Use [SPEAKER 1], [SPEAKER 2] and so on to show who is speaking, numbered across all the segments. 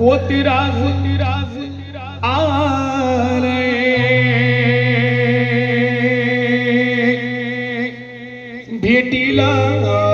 [SPEAKER 1] પોતિરાજ
[SPEAKER 2] રાજ આલે. ભેટીલા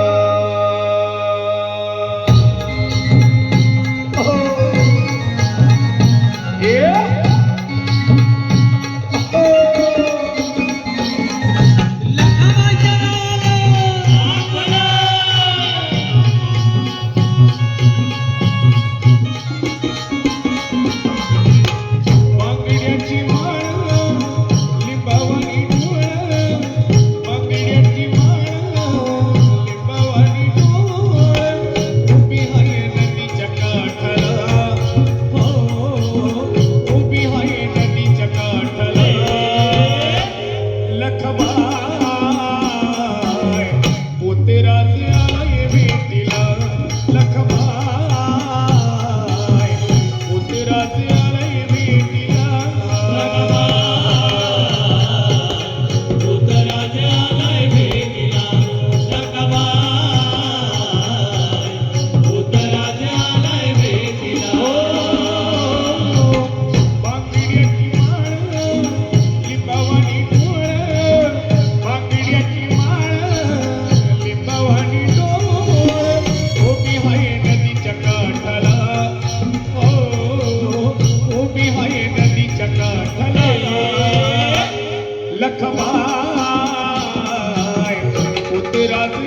[SPEAKER 2] राधे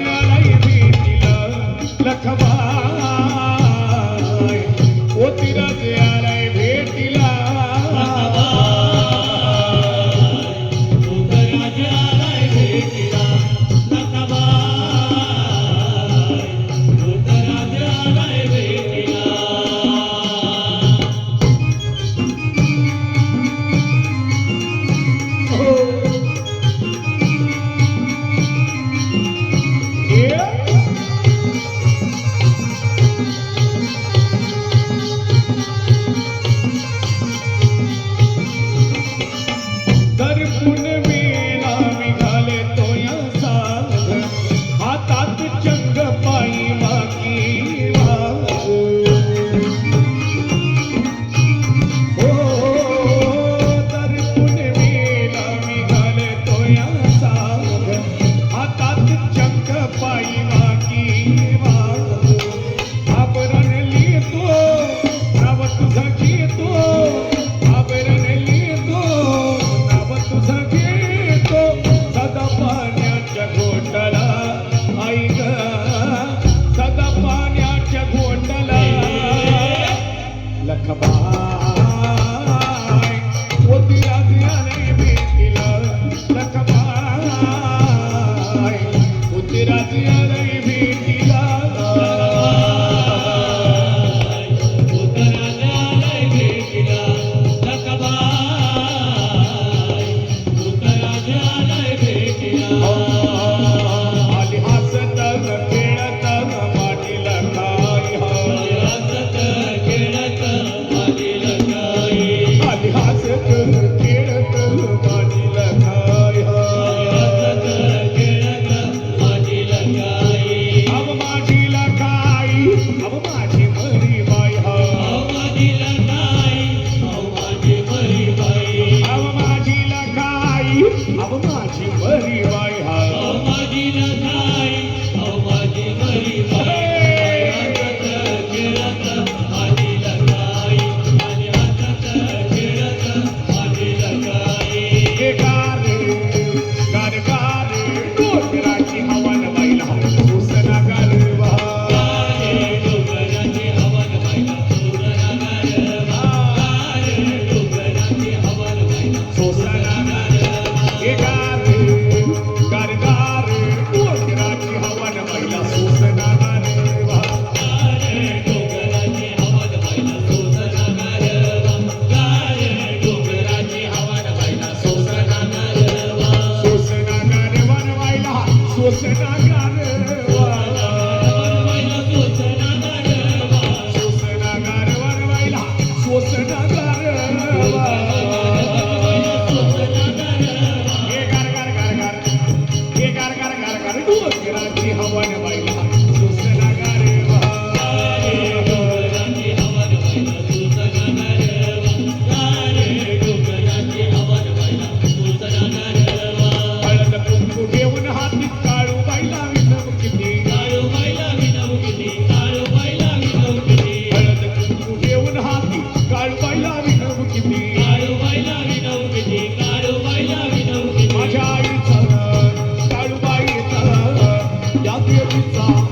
[SPEAKER 2] Song.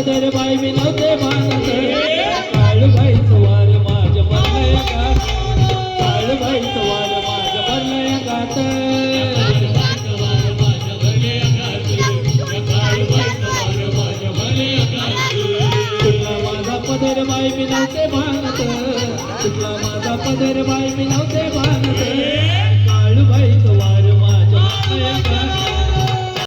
[SPEAKER 2] माझा पदर बाई मी नव्हते भानत काळूबाईचं माझ्या भरलंय गात काळूबाईचं वार माझ्या भरलंय गात पदर बाई नव्हते कुठला माझा पदर बाई मी